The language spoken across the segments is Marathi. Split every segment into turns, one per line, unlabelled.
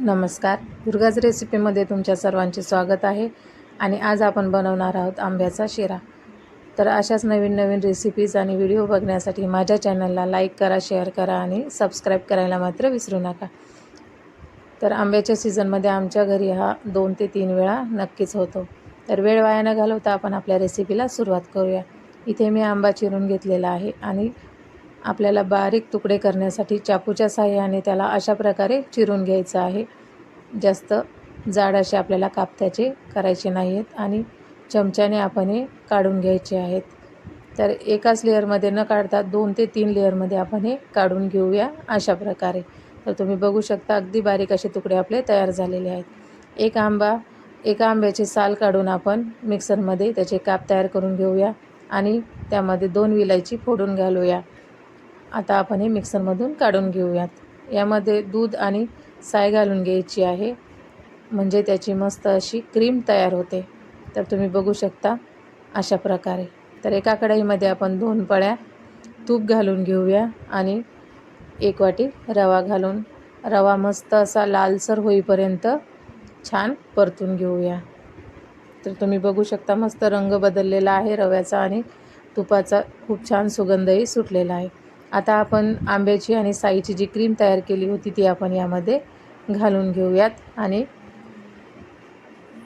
नमस्कार. दुर्गाज रेसिपीमध्ये तुमच्या सर्वांचे स्वागत आहे आणि आज आपण बनवणार आहोत आंब्याचा शिरा. तर अशाच नवीन नवीन रेसिपीज आणि व्हिडिओ बघण्यासाठी माझ्या चॅनलला लाईक करा शेअर करा आणि सबस्क्राईब करायला मात्र विसरू नका. तर आंब्याच्या सीझनमध्ये आमच्या घरी हा दोन ते तीन वेळा नक्कीच होतो. तर वेळ वाया न घालवता आपण आपल्या रेसिपीला सुरुवात करूया. इथे मी आंबा चिरून घेतलेला आहे आणि आपल्याला बारीक तुकडे करण्यासाठी चाकूच्या साहाय्याने त्याला अशा प्रकारे चिरून घ्यायचं आहे. जास्त जाड असे आपल्याला काप त्याचे करायचे नाही आहेत आणि चमच्याने आपण हे काढून घ्यायचे आहेत. तर एकाच लेअरमध्ये न काढता दोन ते तीन लेअरमध्ये आपण हे काढून घेऊया अशा प्रकारे. तर तुम्ही बघू शकता अगदी बारीक असे तुकडे आपले तयार झालेले आहेत. एक आंबा एका आंब्याचे साल काढून आपण मिक्सरमध्ये त्याचे काप तयार करून घेऊया आणि त्यामध्ये दोन विलायची फोडून घालूया. आता आपण हे मिक्सरमधून काढून घेऊयात. यामध्ये दूध आणि साय घालून घ्यायची आहे. म्हणजे त्याची मस्त अशी क्रीम तयार होते. तर तुम्ही बघू शकता अशा प्रकारे. तर एका कढईमध्ये आपण दोन पळ्या तूप घालून घेऊया आणि एक वाटी रवा घालून. रवा मस्त असा लालसर होईपर्यंत छान परतून घेऊया. तर तुम्ही बघू शकता मस्त रंग बदललेला आहे रव्याचा आणि तुपाचा खूप छान सुगंधही सुटलेला आहे. आता आपण आंब्याची आणि साईची जी क्रीम तयार केली होती ती आपण यामध्ये घालून घेऊयात आणि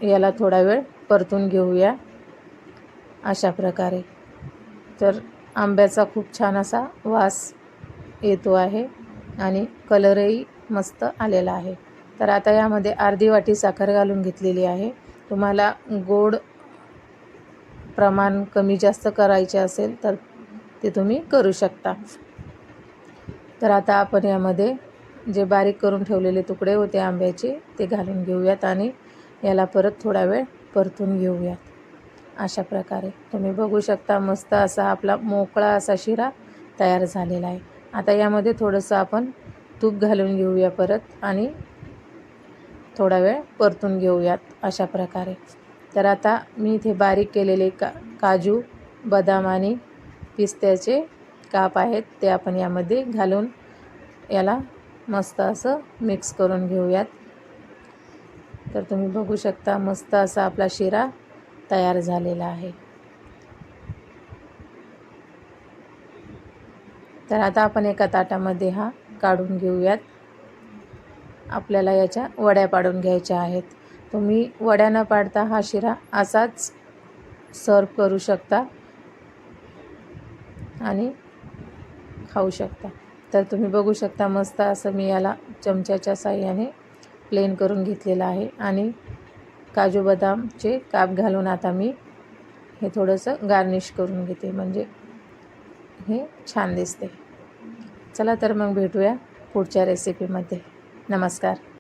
याला थोडा वेळ परतून घेऊया अशा प्रकारे. तर आंब्याचा खूप छान असा वास येतो आहे आणि कलरही मस्त आलेला आहे. तर आता यामध्ये अर्धी वाटी साखर घालून घेतलेली आहे. तुम्हाला गोड प्रमाण कमी जास्त करायचे असेल तर ते तुम्ही करू शकता. तर आता आपण यामध्ये जे बारीक करून ठेवलेले तुकडे होते आंब्याचे ते घालून घेऊयात आणि याला परत थोडा वेळ परतून घेऊयात. अशा प्रकारे. तुम्ही बघू शकता मस्त असा आपला मोकळा असा शिरा तयार झालेला आहे. आता यामध्ये थोडंसं आपण तूप घालून घेऊया परत आणि थोडा वेळ परतून घेऊयात अशा प्रकारे. तर आता मी इथे बारीक केलेले का काजू बदाम आणि पिस्त्याचे काप आहेत ते आपण यामध्ये घालून याला मस्त असं मिक्स करून घेऊयात. तर तुम्ही बघू शकता मस्त असा आपला शिरा तयार झालेला आहे. तर आता आपण एका ताटामध्ये हा काढून घेऊयात. आपल्याला याच्या वड्या पाडून घ्यायच्या आहेत. तुम्ही वड्या न पाडता हा शिरा असाच सर्व करू शकता. आणि खाऊ शकता. तर तुम्ही बघू शकता मस्त असं मी याला चमच्याच्या साह्याने प्लेन करून घेतलेलं आहे. आणि काजू बदामचे काप घालून आता मी हे थोडंसं गार्निश करून घेते. म्हणजे हे छान दिसते. चला तर मग भेटूया पुढच्या रेसिपीमध्ये नमस्कार.